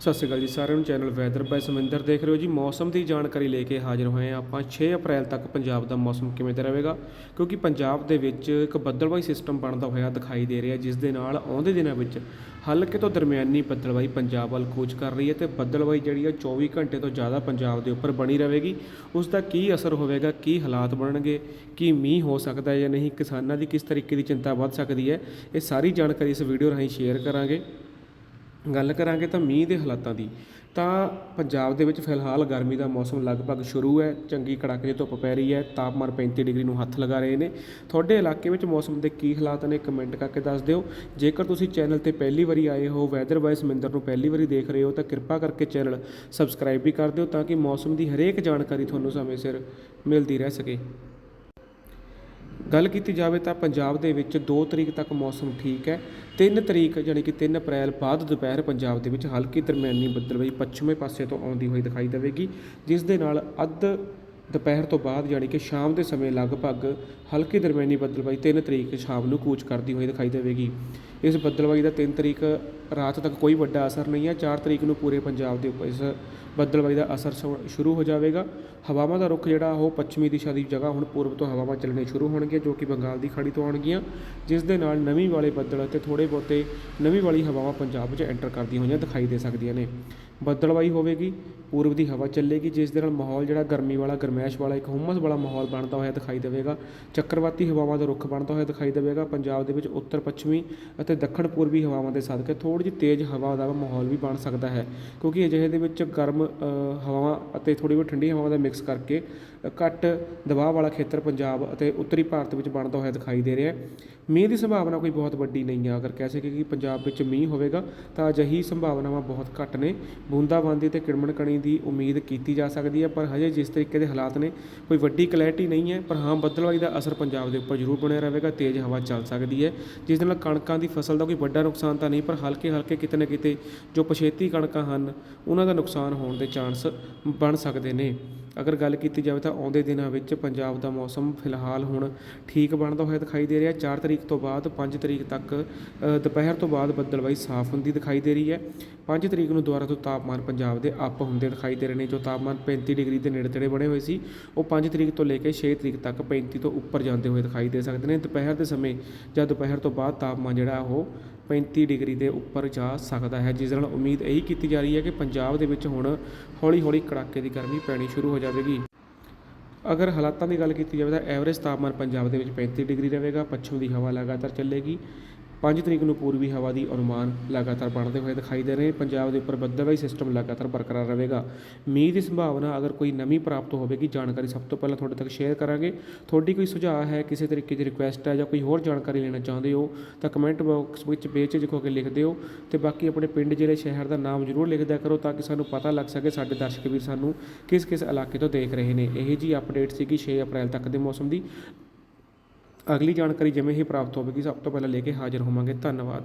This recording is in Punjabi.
ਸਤਿ ਸ਼੍ਰੀ ਅਕਾਲ ਜੀ ਸਾਰਿਆਂ ਨੂੰ, ਚੈਨਲ ਵੈਦਰ ਬਾਈ ਸਮਿੰਦਰ ਦੇਖ ਰਹੇ ਹੋ ਜੀ। ਮੌਸਮ ਦੀ ਜਾਣਕਾਰੀ ਲੈ ਕੇ ਹਾਜ਼ਰ ਹੋਏ ਹਾਂ ਆਪਾਂ। 6 ਅਪ੍ਰੈਲ ਤੱਕ ਪੰਜਾਬ ਦਾ ਮੌਸਮ ਕਿਵੇਂ ਦਾ ਰਹੇਗਾ? ਕਿਉਂਕਿ ਪੰਜਾਬ ਦੇ ਵਿੱਚ ਇੱਕ ਬੱਦਲਵਾਈ ਸਿਸਟਮ ਬਣਦਾ ਹੋਇਆ ਦਿਖਾਈ ਦੇ ਰਿਹਾ, ਜਿਸ ਦੇ ਨਾਲ ਆਉਂਦੇ ਦਿਨਾਂ ਵਿੱਚ ਹਲਕੇ ਤੋਂ ਦਰਮਿਆਨੀ ਬੱਦਲਵਾਈ ਪੰਜਾਬ ਵੱਲ ਕੂਚ ਕਰ ਰਹੀ ਹੈ ਤੇ ਬੱਦਲਵਾਈ ਜਿਹੜੀ ਆ 24 ਘੰਟੇ ਤੋਂ ਜ਼ਿਆਦਾ ਪੰਜਾਬ ਦੇ ਉੱਪਰ ਬਣੀ ਰਹੇਗੀ। ਉਸ ਦਾ ਕੀ ਅਸਰ ਹੋਵੇਗਾ, ਕੀ ਹਾਲਾਤ ਬਣਨਗੇ, ਕੀ ਮੀਂਹ ਹੋ ਸਕਦਾ ਹੈ ਜਾਂ ਨਹੀਂ, ਕਿਸਾਨਾਂ ਦੀ ਕਿਸ ਤਰੀਕੇ ਦੀ ਚਿੰਤਾ ਵੱਧ ਸਕਦੀ ਹੈ, ਇਹ ਸਾਰੀ ਜਾਣਕਾਰੀ ਇਸ ਵੀਡੀਓ ਰਾਹੀਂ ਸ਼ੇਅਰ ਕਰਾਂਗੇ। ਗੱਲ ਕਰਾਂਗੇ ਤਾਂ ਮੀਂਹ ਦੇ ਹਾਲਾਤਾਂ ਦੀ, ਤਾਂ ਪੰਜਾਬ ਦੇ ਵਿੱਚ ਫਿਲਹਾਲ ਗਰਮੀ ਦਾ ਮੌਸਮ ਲਗਭਗ ਸ਼ੁਰੂ ਹੈ, ਚੰਗੀ ਕੜਾਕੇ ਦੀ ਧੁੱਪ ਪੈ ਰਹੀ ਹੈ, ਤਾਪਮਾਨ 35 ਡਿਗਰੀ ਨੂੰ ਹੱਥ ਲਗਾ ਰਹੇ ਨੇ। ਤੁਹਾਡੇ ਇਲਾਕੇ ਵਿੱਚ ਮੌਸਮ ਦੇ ਕੀ ਹਾਲਾਤ ਨੇ ਕਮੈਂਟ ਕਰਕੇ ਦੱਸ ਦਿਓ। ਜੇਕਰ ਤੁਸੀਂ ਚੈਨਲ ਤੇ ਪਹਿਲੀ ਵਾਰੀ ਆਏ ਹੋ ਵੈਦਰ ਵਾਈਸ ਮਿੰਦਰ ਨੂੰ ਪਹਿਲੀ ਵਾਰੀ ਦੇਖ ਰਹੇ ਹੋ, ਤਾਂ ਕਿਰਪਾ ਕਰਕੇ ਚੈਨਲ ਸਬਸਕ੍ਰਾਈਬ ਵੀ ਕਰ ਦਿਓ ਤਾਂ ਕਿ ਮੌਸਮ ਦੀ ਹਰੇਕ ਜਾਣਕਾਰੀ ਤੁਹਾਨੂੰ ਸਮੇਂ ਸਿਰ ਮਿਲਦੀ ਰਹਿ ਸਕੇ। ਗੱਲ ਕੀਤੀ ਜਾਵੇ ਤਾਂ ਪੰਜਾਬ ਦੇ ਵਿੱਚ 2 ਤਰੀਕ ਤੱਕ ਮੌਸਮ ਠੀਕ ਹੈ 3 ਤਰੀਕ ਯਾਨੀ ਕਿ 3 ਅਪ੍ਰੈਲ ਬਾਅਦ ਦੁਪਹਿਰ ਪੰਜਾਬ ਦੇ ਵਿੱਚ ਹਲਕੀ ਦਰਮਿਆਨੀ ਬੱਦਲਵਾਈ ਪੱਛਮੀ ਪਾਸੇ ਤੋਂ ਆਉਂਦੀ ਹੋਈ ਦਿਖਾਈ ਦੇਵੇਗੀ, ਜਿਸ ਦੇ ਨਾਲ ਅੱਧ ਦੁਪਹਿਰ ਤੋਂ ਬਾਅਦ ਯਾਨੀ ਕਿ ਸ਼ਾਮ ਦੇ ਸਮੇਂ ਲਗਭਗ ਹਲਕੀ ਦਰਮਿਆਨੀ ਬੱਦਲਵਾਈ 3 ਤਰੀਕ ਸ਼ਾਮ ਨੂੰ ਕੂਚ ਕਰਦੀ ਹੋਈ ਦਿਖਾਈ ਦੇਵੇਗੀ। ਇਸ ਬੱਦਲਵਾਈ ਦਾ 3 ਤਰੀਕ ਰਾਤ ਤੱਕ ਕੋਈ ਵੱਡਾ ਅਸਰ ਨਹੀਂ ਹੈ। 4 ਤਰੀਕ ਨੂੰ ਪੂਰੇ ਪੰਜਾਬ ਦੇ ਉੱਪਰ ਇਸ ਬੱਦਲਵਾਈ ਦਾ ਅਸਰ ਸ਼ੁ- ਸ਼ੁਰੂ ਹੋ ਜਾਵੇਗਾ। ਹਵਾਵਾਂ ਦਾ ਰੁਖ ਜਿਹੜਾ ਉਹ ਪੱਛਮੀ ਦਿਸ਼ਾ ਦੀ ਜਗ੍ਹਾ ਹੁਣ ਪੂਰਬ ਤੋਂ ਹਵਾਵਾਂ ਚੱਲਣੇ ਸ਼ੁਰੂ ਹੋਣਗੀਆਂ ਜੋ ਕਿ ਬੰਗਾਲ ਦੀ ਖਾੜੀ ਤੋਂ ਆਉਣਗੀਆਂ, ਜਿਸ ਦੇ ਨਾਲ ਨਵੀਂ ਵਾਲੇ ਬੱਦਲ ਅਤੇ ਥੋੜੇ ਬਹੁਤੇ ਨਵੀਂ ਵਾਲੀ ਹਵਾਵਾਂ ਪੰਜਾਬ ਵਿੱਚ ਐਂਟਰ ਕਰਦੀਆਂ ਹੋਈਆਂ ਦਿਖਾਈ ਦੇ ਸਕਦੀਆਂ ਨੇ। ਬੱਦਲਵਾਈ ਹੋਵੇਗੀ, ਪੂਰਬ ਦੀ ਹਵਾ ਚੱਲੇਗੀ, ਜਿਸ ਦੇ ਨਾਲ ਮਾਹੌਲ ਜਿਹੜਾ ਗਰਮੀ ਵਾਲਾ ਗਰਮੈਸ਼ ਵਾਲਾ ਇੱਕ ਹੁਮਸ ਵਾਲਾ ਮਾਹੌਲ ਬਣਦਾ ਹੋਇਆ ਦਿਖਾਈ ਦੇਵੇਗਾ। ਚੱਕਰਵਾਤੀ ਹਵਾਵਾਂ ਦਾ ਰੁੱਖ ਬਣਦਾ ਹੋਇਆ ਦਿਖਾਈ ਦੇਵੇਗਾ। ਪੰਜਾਬ ਦੇ ਵਿੱਚ ਉੱਤਰ, ਪੱਛਮੀ ਅਤੇ ਦੱਖਣ ਪੂਰਬੀ ਹਵਾਵਾਂ ਦੇ ਸਦਕੇ ਥੋੜ੍ਹੀ ਜਿਹੀ ਤੇਜ਼ ਹਵਾ ਦਾ ਮਾਹੌਲ ਵੀ ਬਣ ਸਕਦਾ ਹੈ। ਕਿਉਂਕਿ ਅਜਿਹੇ ਦੇ ਵਿੱਚ ਗਰਮ ਹਵਾਵਾਂ ਅਤੇ ਥੋੜ੍ਹੀ ਬਹੁਤ ਠੰਡੀ ਹਵਾਵਾਂ ਦਾ ਮਿਕਸ ਕਰਕੇ ਘੱਟ ਦਬਾਅ ਵਾਲਾ ਖੇਤਰ ਪੰਜਾਬ ਅਤੇ ਉੱਤਰੀ ਭਾਰਤ ਵਿੱਚ ਬਣਦਾ ਹੋਇਆ ਦਿਖਾਈ ਦੇ ਰਿਹਾ ਮੀਂਹ ਦੀ ਸੰਭਾਵਨਾ ਕੋਈ ਬਹੁਤ ਵੱਡੀ ਨਹੀਂ ਆ ਅਗਰ ਕਹਿ ਸਕੀਏ ਕਿ ਪੰਜਾਬ ਵਿੱਚ ਮੀਂਹ ਹੋਵੇਗਾ, ਤਾਂ ਅਜਿਹੀ ਸੰਭਾਵਨਾਵਾਂ ਬਹੁਤ ਘੱਟ ਨੇ। ਬੂੰਦਾਬਾਂਦੀ ਤੇ ਕਿੜਮਣ ਕਣੀ ਦੀ ਉਮੀਦ ਕੀਤੀ ਜਾ ਸਕਦੀ ਹੈ, ਪਰ ਹਜੇ ਜਿਸ ਤਰੀਕੇ ਦੇ ਹਾਲਾਤ ਨੇ, ਕੋਈ ਵੱਡੀ ਕਲੈਰਿਟੀ ਨਹੀਂ ਹੈ। ਪਰ ਹਾਂ, ਬੱਦਲਵਾਈ ਦਾ ਅਸਰ ਪੰਜਾਬ ਦੇ ਉੱਪਰ ਜ਼ਰੂਰ ਬਣਿਆ ਰਹੇਗਾ। ਤੇਜ਼ ਹਵਾ ਚੱਲ ਸਕਦੀ ਹੈ, ਜਿਸ ਨਾਲ ਕਣਕਾਂ ਦੀ ਫਸਲ ਦਾ ਕੋਈ ਵੱਡਾ ਨੁਕਸਾਨ ਤਾਂ ਨਹੀਂ, ਪਰ ਹਲਕੇ ਹਲਕੇ ਕਿਤੇ ਨਾ ਕਿਤੇ ਜੋ ਪਛੇਤੀ ਕਣਕਾਂ ਹਨ, ਉਹਨਾਂ ਦਾ ਨੁਕਸਾਨ ਹੋਣ ਦੇ ਚਾਂਸ ਬਣ ਸਕਦੇ ਨੇ। ਅਗਰ ਗੱਲ ਕੀਤੀ ਜਾਵੇ ਤਾਂ ਆਉਂਦੇ ਦਿਨਾਂ ਵਿੱਚ ਪੰਜਾਬ ਦਾ ਮੌਸਮ ਫਿਲਹਾਲ ਹੁਣ ਠੀਕ ਬਣਦਾ ਹੋਇਆ ਦਿਖਾਈ ਦੇ ਰਿਹਾ। ਚਾਰ ਤਰੀਕ ਤੋਂ ਬਾਅਦ ਪੰਜ ਤਰੀਕ ਤੱਕ ਦੁਪਹਿਰ ਤੋਂ ਬਾਅਦ ਬੱਦਲਵਾਈ ਸਾਫ਼ ਹੁੰਦੀ ਦਿਖਾਈ ਦੇ ਰਹੀ ਹੈ। ਪੰਜ ਤਰੀਕ ਨੂੰ ਦੁਬਾਰਾ ਤੋਂ ਤਾਪਮਾਨ ਪੰਜਾਬ ਦੇ ਅੱਪ ਹੁੰਦੇ ਦਿਖਾਈ ਦੇ ਰਹੇ ਨੇ, ਜੋ ਤਾਪਮਾਨ 35 ਡਿਗਰੀ ਦੇ ਨੇੜੇ ਤੇੜੇ ਬਣੇ ਹੋਏ ਸੀ। ਉਹ 5 ਤਰੀਕ ਤੋਂ ਲੈ ਕੇ 6 ਤਰੀਕ ਤੱਕ 35 ਤੋਂ ਉੱਪਰ ਜਾਂਦੇ ਹੋਏ ਦਿਖਾਈ ਦੇ ਸਕਦੇ ਨੇ। ਦੁਪਹਿਰ ਦੇ ਸਮੇਂ ਜਾਂ ਦੁਪਹਿਰ ਤੋਂ ਬਾਅਦ ਤਾਪਮਾਨ ਜਿਹੜਾ ਉਹ 35 ਡਿਗਰੀ ਦੇ ਉੱਪਰ ਜਾ ਸਕਦਾ ਹੈ, ਜਿਸ ਨਾਲ ਉਮੀਦ ਇਹੀ ਕੀਤੀ ਜਾ ਰਹੀ ਹੈ ਕਿ ਪੰਜਾਬ ਦੇ ਵਿੱਚ ਹੁਣ ਹੌਲੀ ਹੌਲੀ ਕੜਾਕੇ ਦੀ ਗਰਮੀ ਪੈਣੀ ਸ਼ੁਰੂ ਹੋ ਜਾਵੇਗੀ। ਅਗਰ ਹਾਲਾਤਾਂ ਦੀ ਗੱਲ ਕੀਤੀ ਜਾਵੇ ਤਾਂ ਐਵਰੇਜ ਤਾਪਮਾਨ ਪੰਜਾਬ ਦੇ ਵਿੱਚ 35 ਡਿਗਰੀ ਰਹੇਗਾ, ਪੱਛਮ ਦੀ ਹਵਾ ਲਗਾਤਾਰ ਚੱਲੇਗੀ। 5 ਤਰੀਕ ਨੂੰ ਪੂਰਬੀ ਹਵਾ ਦੀ ਅਨੁਮਾਨ ਲਗਾਤਾਰ ਬਣਦੇ ਹੋਏ ਦਿਖਾਈ ਦੇ ਰਹੇ ਪੰਜਾਬ ਦੇ ਉੱਪਰ ਬੱਦਲਵਾਈ ਸਿਸਟਮ ਲਗਾਤਾਰ ਬਰਕਰਾਰ ਰਹੇਗਾ। ਮੀਂਹ ਦੀ ਸੰਭਾਵਨਾ ਅਗਰ ਕੋਈ ਨਵੀਂ ਪ੍ਰਾਪਤ ਹੋਵੇਗੀ, ਜਾਣਕਾਰੀ ਸਭ ਤੋਂ ਪਹਿਲਾਂ ਤੁਹਾਡੇ ਤੱਕ ਸ਼ੇਅਰ ਕਰਾਂਗੇ। ਤੁਹਾਡੀ ਕੋਈ ਸੁਝਾਅ ਹੈ, ਕਿਸੇ ਤਰੀਕੇ ਦੀ ਰਿਕੁਐਸਟ ਹੈ ਜਾਂ ਕੋਈ ਹੋਰ ਜਾਣਕਾਰੀ ਲੈਣਾ ਚਾਹੁੰਦੇ ਹੋ, ਤਾਂ ਕਮੈਂਟ ਬਾਕਸ ਵਿੱਚ ਬੇਝਿਜਕ ਹੋ ਕੇ ਲਿਖ ਦਿਓ ਤੇ ਬਾਕੀ ਆਪਣੇ ਪਿੰਡ ਜਿਹੜੇ ਸ਼ਹਿਰ ਦਾ ਨਾਮ ਜ਼ਰੂਰ ਲਿਖ ਕਰੋ ਤਾਂ ਕਿ ਸਾਨੂੰ ਪਤਾ ਲੱਗ ਸਕੇ ਸਾਡੇ ਦਰਸ਼ਕ ਵੀਰ ਸਾਨੂੰ ਕਿਸ ਕਿਸ ਇਲਾਕੇ ਤੋਂ ਦੇਖ ਰਹੇ ਨੇ। ਇਹ ਜੀ ਅਪਡੇਟ ਸੀਗੀ 6 ਅਪ੍ਰੈਲ ਤੱਕ ਦੇ ਮੌਸਮ ਦੀ। ਅਗਲੀ ਜਾਣਕਾਰੀ ਜਿਵੇਂ ਹੀ ਪ੍ਰਾਪਤ ਹੋਵੇਗੀ ਸਭ ਤੋਂ ਪਹਿਲਾਂ ਲੈ ਕੇ ਹਾਜ਼ਰ ਹੋਵਾਂਗੇ। ਧੰਨਵਾਦ।